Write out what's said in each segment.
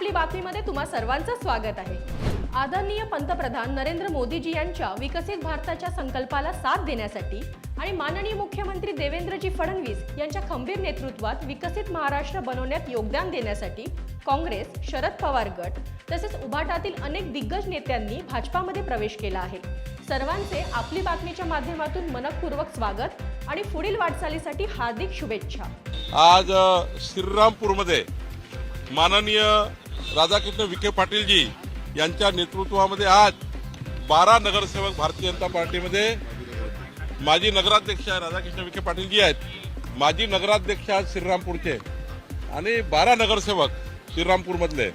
आपली बातमीमध्ये तुम्हा सर्वांचं स्वागत आहे. आदरणीय पंतप्रधान नरेंद्र मोदीजी यांच्या विकसित भारताच्या संकल्पाला साथ देण्यासाठी आणि माननीय मुख्यमंत्री देवेंद्रजी फडणवीस यांच्या खंबीर नेतृत्वात विकसित महाराष्ट्र बनवण्यात योगदान देण्यासाठी काँग्रेस शरद पवार गट तसेच उभाटातील अनेक दिग्गज नेत्यांनी भाजपामध्ये प्रवेश केला आहे. सर्वांचे आपली बातमीच्या माध्यमातून मनपूर्वक स्वागत आणि पुढील वाटचालीसाठी हार्दिक शुभेच्छा. आज श्रीरामपूरमध्ये माननीय राधाकृष्ण विखे पाटीलजी यांच्या नेतृत्वामध्ये आज बारा नगरसेवक भारतीय जनता पार्टीमध्ये माजी नगराध्यक्ष राधाकृष्ण विखे पाटीलजी आहेत. माजी नगराध्यक्ष आज श्रीरामपूरचे आणि बारा नगरसेवक श्रीरामपूरमधले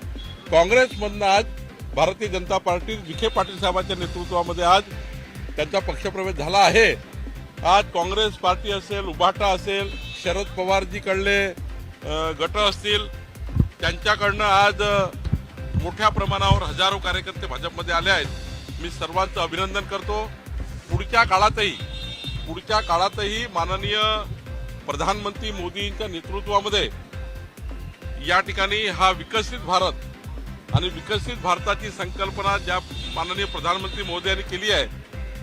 काँग्रेसमधनं आज भारतीय जनता पार्टी विखे पाटील साहेबांच्या नेतृत्वामध्ये आज त्यांचा पक्षप्रवेश झाला आहे. आज काँग्रेस पार्टी असेल उभाटा असेल शरद पवारजीकडले गट असतील त्यांच्याकडनं आज मोठ्या प्रमाणावर हजारो कार्यकर्ते भाजपमध्ये आले आहेत. मी सर्वांचं अभिनंदन करतो. पुढच्या काळातही पुढच्या काळातही माननीय प्रधानमंत्री मोदींच्या नेतृत्वामध्ये या ठिकाणी हा विकसित भारत आणि विकसित भारताची संकल्पना ज्या माननीय प्रधानमंत्री मोदी यांनी केली आहे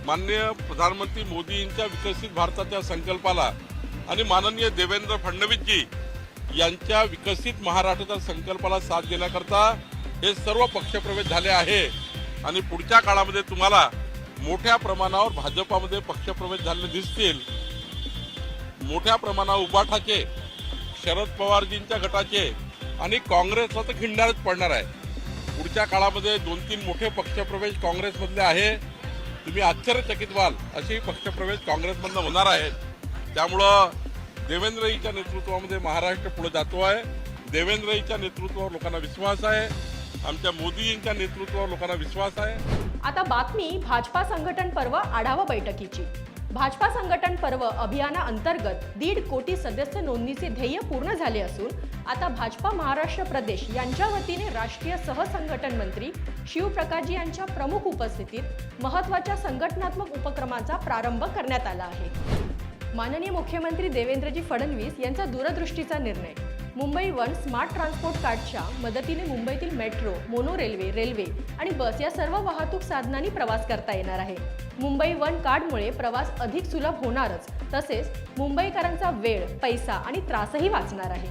माननीय प्रधानमंत्री मोदींच्या विकसित भारताच्या संकल्पाला आणि माननीय देवेंद्र फडणवीसजी यांच्या विकसित महाराष्ट्राच्या संकल्पाला साथ देण्याकरता हे सर्व पक्षप्रवेश झाले आहे. आणि पुढच्या काळामध्ये तुम्हाला मोठ्या प्रमाणावर भाजपामध्ये पक्षप्रवेश झालेले दिसतील. मोठ्या प्रमाणावर उबाठाचे शरद पवारजींच्या गटाचे आणि काँग्रेसला तर खिंडारच पडणार आहे. पुढच्या काळामध्ये दोन तीन मोठे पक्षप्रवेश काँग्रेसमधले आहे. तुम्ही आश्चर्यचकित व्हाल असेही पक्षप्रवेश काँग्रेसमधनं होणार आहेत त्यामुळं देवेंद्रजीच्या नेतृत्वामध्ये महाराष्ट्र पुढे जातो आहे. देवेंद्रजीच्या नेतृत्वावर लोकांना विश्वास आहे. आमच्या मोदीजींच्या नेतृत्वावर लोकांना विश्वास आहे. आता बातमी भाजपा संघटन पर्व आढावा बैठकीची. भाजपा संघटन पर्व अभियानाअंतर्गत दीड कोटी सदस्य नोंदणीचे ध्येय पूर्ण झाले असून आता भाजपा महाराष्ट्र प्रदेश यांच्या वतीने राष्ट्रीय सहसंघटन मंत्री शिवप्रकाशजी यांच्या प्रमुख उपस्थितीत महत्त्वाच्या संघटनात्मक उपक्रमाचा प्रारंभ करण्यात आला आहे. माननीय मुख्यमंत्री देवेंद्रजी फडणवीस यांचा दूरदृष्टीचा निर्णय. मुंबई वन स्मार्ट ट्रान्सपोर्ट कार्डच्या मदतीने मुंबईतील मेट्रो मोनो रेल्वे रेल्वे आणि बस या सर्व वाहतूक साधनांनी प्रवास करता येणार आहे. मुंबई वन कार्डमुळे प्रवास अधिक सुलभ होणारच तसेच मुंबईकरांचा वेळ पैसा आणि त्रासही वाचणार आहे.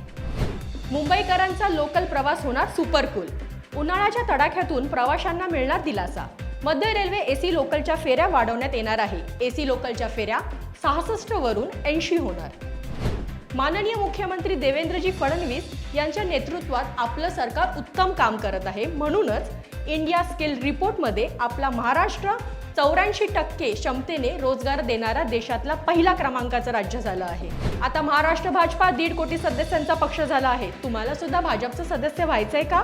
मुंबईकरांचा लोकल प्रवास होणार सुपरकूल. उन्हाळ्याच्या तडाख्यातून प्रवाशांना मिळणार दिलासा. मध्य रेल्वे एसी लोकलच्या फेऱ्या वाढवण्यात येणार आहे. एसी लोकलच्या फेऱ्या सहासष्ट वरून ऐंशी होणार. माननीय मुख्यमंत्री देवेंद्रजी फडणवीस यांच्या नेतृत्वात आपलं सरकार उत्तम काम करत आहे. म्हणूनच इंडिया स्किल रिपोर्टमध्ये आपला महाराष्ट्र चौऱ्याऐंशी टक्के क्षमतेने रोजगार देणारा देशातला पहिला क्रमांकाचं राज्य झालं आहे. आता महाराष्ट्र भाजपा दीड कोटी सदस्यांचा पक्ष झाला आहे. तुम्हाला सुद्धा भाजपचं सदस्य व्हायचंय का?